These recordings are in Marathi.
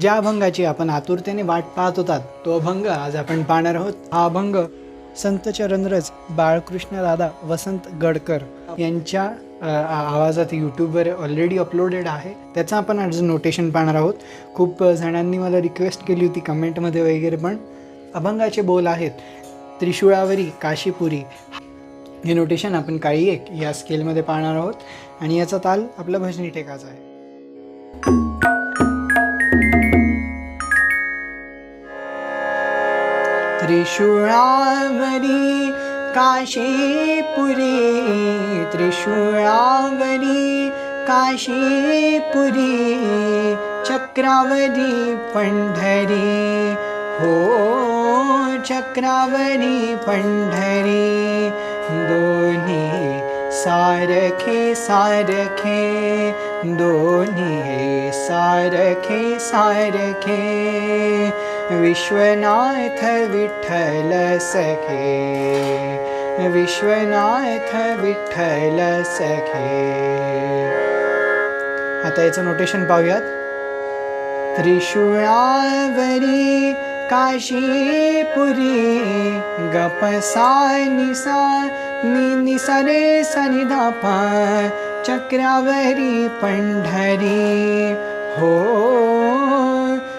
ज्या अभंगाची आपण आतुरतेने वाट पाहत होतात तो अभंग आज आपण पाहणार आहोत हा अभंग संत चरणरज बाळकृष्ण दादा वसंत गडकर यांच्या आवाजात यूट्यूबवर ऑलरेडी अपलोडेड आहे त्याचं आपण आज नोटेशन पाहणार आहोत खूप जणांनी मला रिक्वेस्ट केली होती कमेंटमध्ये वगैरे पण अभंगाचे बोल आहेत त्रिशुळावरी काशीपुरी हे नोटेशन आपण काळी एक या स्केलमध्ये पाहणार आहोत आणि याचा ताल आपला भजनी टेकाचा आहे त्रिशूलावरी काशीपुरी त्रिशूलावरी काशीपुरी चक्रावी पण्ढरि ओ दोनी सारखे द्ोनीे सारेसारे सारखे, सारखे। विश्वनाथ विठ्ठल सखे विश्वनाथ विठ्ठल सखे आता याचं नोटेशन पाहूयात त्रिशूळावरी काशीपुरी गपसाय निसा निसा रे सनिधापा चक्रावरी पंढरी हो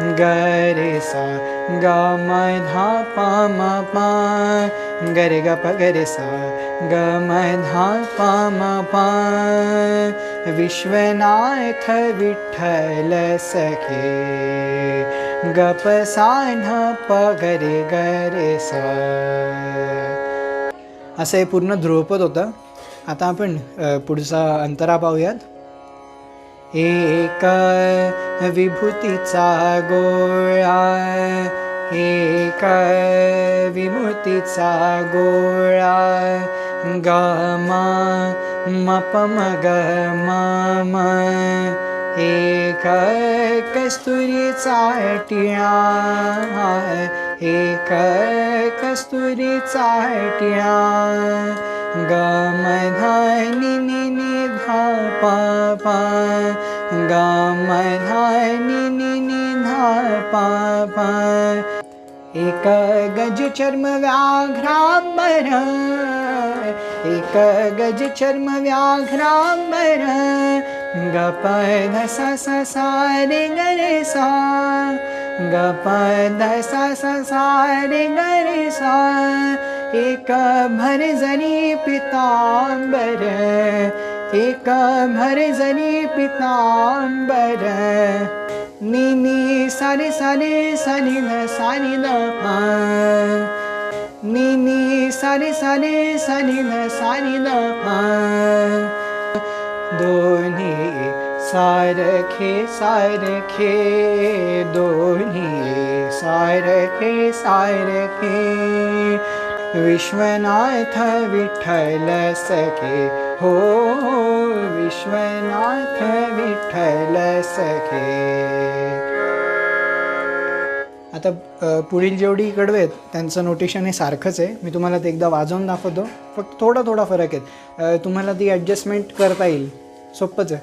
गरे सा ग म धा पा म पा गरे ग प गरे सा ग म धा पा म पा विश्वनाथ विठ्ठल सखे गप सा प गरे गरे सा असं हे पूर्ण ध्रुवपद होतं आता आपण पुढचा अंतरा पाहूयात एक विभूतिचा गोळा एक विभूतिचा गोळा गमा मपम मम एक कस्तुरीचा टिया एक कस्तुरीचा टिया गमधानी पा पा ग धानि निी ध पा पा एक गज चर्म व्याघ्राम् एक गज चर्म चर्मा व्याघ्रा मर ग स सा ग ससारे सा भर जनी पिताबर एकभर जनि पिताम्बर निनि सनि सनि सनि न सनि न निनि सनि सनि सनि न सनि न दोनि सारखे सारखे दोनि सारखे सारखे विश्वनाथ विठल सखे हो विश्वनाथ विठ्ठल सखे आता पुढील जेवढी कडवे आहेत त्यांचं नोटेशन हे सारखंच आहे मी तुम्हाला ते एकदा वाजवून दाखवतो फक्त थोडा थोडा फरक आहे तुम्हाला ती ॲडजस्टमेंट करता येईल सोपंच आहे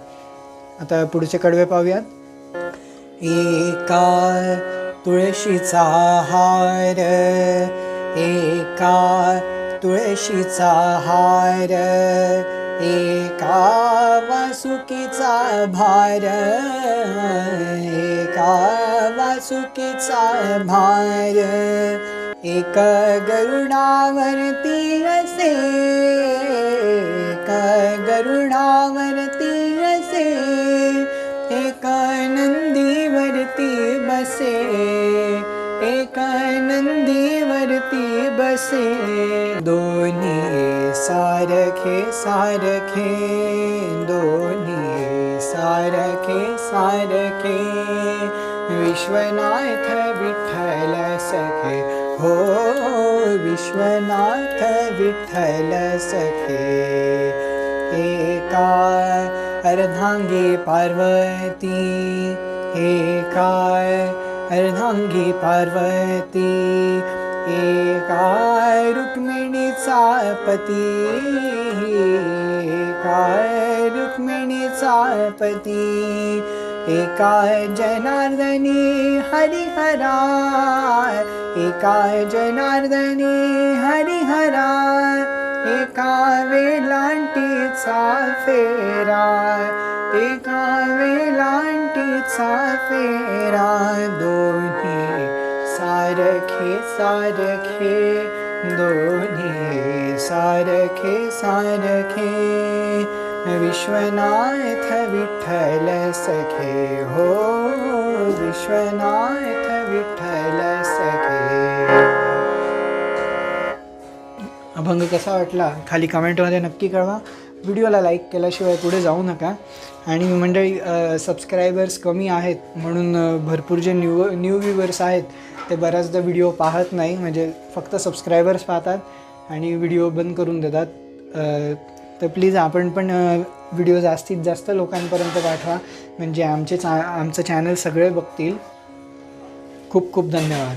आता पुढचे कडवे पाहूयात एका तुळशीचा हार एका तुळशीचा हार एका वासुकीचा भार एका वासुकीचा भार एक गरुडावरती असे एक गरुडावरती असे एक नंदीवरती बसे एक नंदी धोनी दोनी सारखे सारखे विश्वनाथ विठ्ठल सखे हो विश्वनाथ विठ्ठल सखे एका अर्धाङ्गी पार्वती एका अर्धाङ्गी पार्वती काय रुक्मिणीचा पती काय रुक्मिणीचा पती एका जनार्दनी हरिहरा एका जनार्दनी हरिहरा एका वेलांटीचा फेरा एका वेलांटीचा फेरा सारखे सारखे दोन्ही सारखे सारखे विश्वनाथ विठ्ठल सखे हो विश्वनाथ विठ्ठल सखे अभंग कसा वाटला खाली कमेंटमध्ये नक्की कळवा व्हिडिओला लाईक केल्याशिवाय पुढे जाऊ नका आणि मंडळी सबस्क्रायबर्स कमी आहेत म्हणून भरपूर जे न्यू न्यू व्ह्यूवर्स आहेत ते बऱ्याचदा व्हिडिओ पाहत नाही म्हणजे फक्त सबस्क्रायबर्स पाहतात आणि व्हिडिओ बंद करून देतात तर प्लीज आपण पण व्हिडिओ जास्तीत जास्त लोकांपर्यंत पाठवा म्हणजे आमचे चा आमचं चॅनल सगळे बघतील खूप खूप धन्यवाद